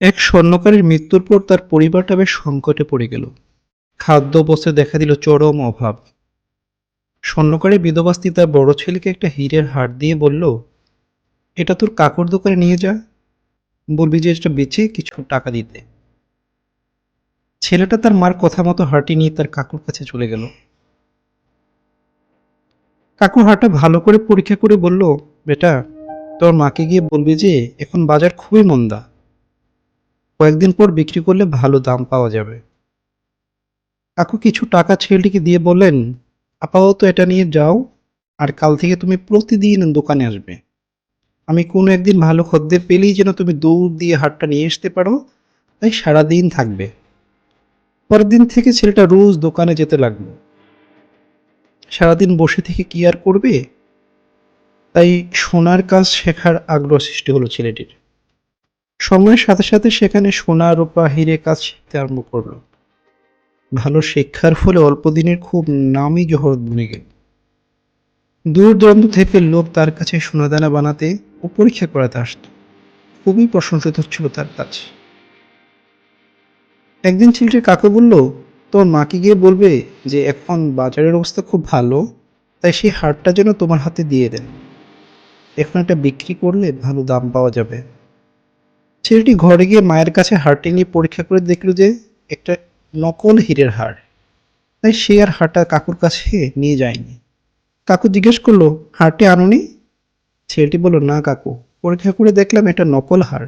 এক স্বর্ণকারের মৃত্যুর পর তার পরিবারটা বেশ সংকটে পড়ে গেল। খাদ্য বস্ত্রে দেখা দিল চরম অভাব। স্বর্ণকারের বিধবাস্তি তার বড় ছেলেকে একটা হীরের হার দিয়ে বলল, এটা তোর কাকুর দোকানে নিয়ে যা। বলবি যে এটা বেচে কিছু টাকা দিতে। ছেলেটা তার মার কথা মতো হারটি নিয়ে তার কাকুর কাছে চলে গেল। কাকু হারটা ভালো করে পরীক্ষা করে বলল, বেটা, তোর মাকে গিয়ে বলবি যে এখন বাজার খুবই মন্দা। কয়েকদিন পর বিক্রি করলে ভালো দাম পাওয়া যাবে। কাকু কিছু টাকা ছেলেটিকে দিয়ে বললেন, আপাতত এটা নিয়ে যাও, আর কাল থেকে তুমি প্রতিদিন দোকানে আসবে। আমি কোনো একদিন ভালো খদ্দের পেলেই যেন তুমি দৌড় দিয়ে হাটটা নিয়ে আসতে পারো, তাই সারাদিন থাকবে। পরের দিন থেকে ছেলেটা রোজ দোকানে যেতে লাগল। সারাদিন বসে থেকে কি আর করবে? তাই সোনার কাজ শেখার আগ্রহ সৃষ্টি হলো ছেলেটির। সময়ের সাথে সাথে সেখানে সোনা, রূপা, হিরে কাজ শিখতে আরম্ভ করল। ভালো শিক্ষার ফলে অল্প দিনের খুব নামই জহরত বনে গেল। দূর দূরান্ত থেকে লোক তার কাছে সোনাদানা বানাতে ও পরীক্ষা করাতে আসত। খুবই প্রশংসিত হচ্ছিল তার কাজ। একদিন ছেলেটির কাকু বলল, তোর মাকে গিয়ে বলবে যে এখন বাজারের অবস্থা খুব ভালো, তাই সেই হারটা যেন তোমার হাতে দিয়ে দেন। এখন এটা বিক্রি করলে ভালো দাম পাওয়া যাবে। ছেলেটি ঘরে গিয়ে মায়ের কাছে হারটি নিয়ে পরীক্ষা করে দেখল যে একটা নকল হীরের হার তাই সে আর হারটা কাকুর কাছে নিয়ে যায়নি। কাকু জিজ্ঞেস করল হারটি আনুনি? ছেলেটি বলল, না কাকু, পরীক্ষা করে দেখলাম এটা নকল হার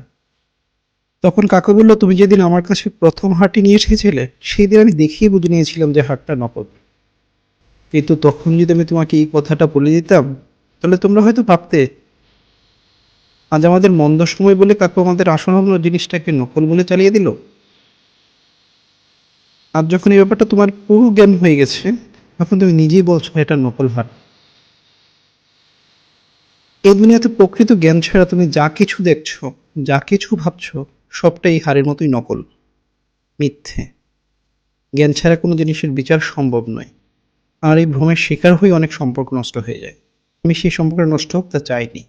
তখন কাকু বলল, তুমি যেদিন আমার কাছে প্রথম হারটি নিয়ে এসেছিলে সেই দিন আমি দেখিয়ে বুঝে নিয়েছিলাম যে হারটা নকল। কিন্তু তখন যদি আমি তোমাকে এই কথাটা বলে দিতাম, তাহলে তোমরা হয়তো ভাবতে আজ আমাদের মন্দ সময় বলে কাকু আমাদের আসন্ন জিনিসটাকে নকল বলে চালিয়ে দিল। আর যখন এই ব্যাপারটা তোমার পুরো জ্ঞান হয়ে গেছে, তখন তুমি নিজেই বলছো এটা নকল হার এই দুনিয়াতে প্রকৃত জ্ঞান ছাড়া তুমি যা কিছু দেখছ, যা কিছু ভাবছ, সবটাই হারের মতোই নকল, মিথ্যে। জ্ঞান ছাড়া কোনো জিনিসের বিচার সম্ভব নয়। আর এই ভ্রমের শিকার হয়ে অনেক সম্পর্ক নষ্ট হয়ে যায়। আমি সেই সম্পর্ক নষ্ট হোক তা চাইনি।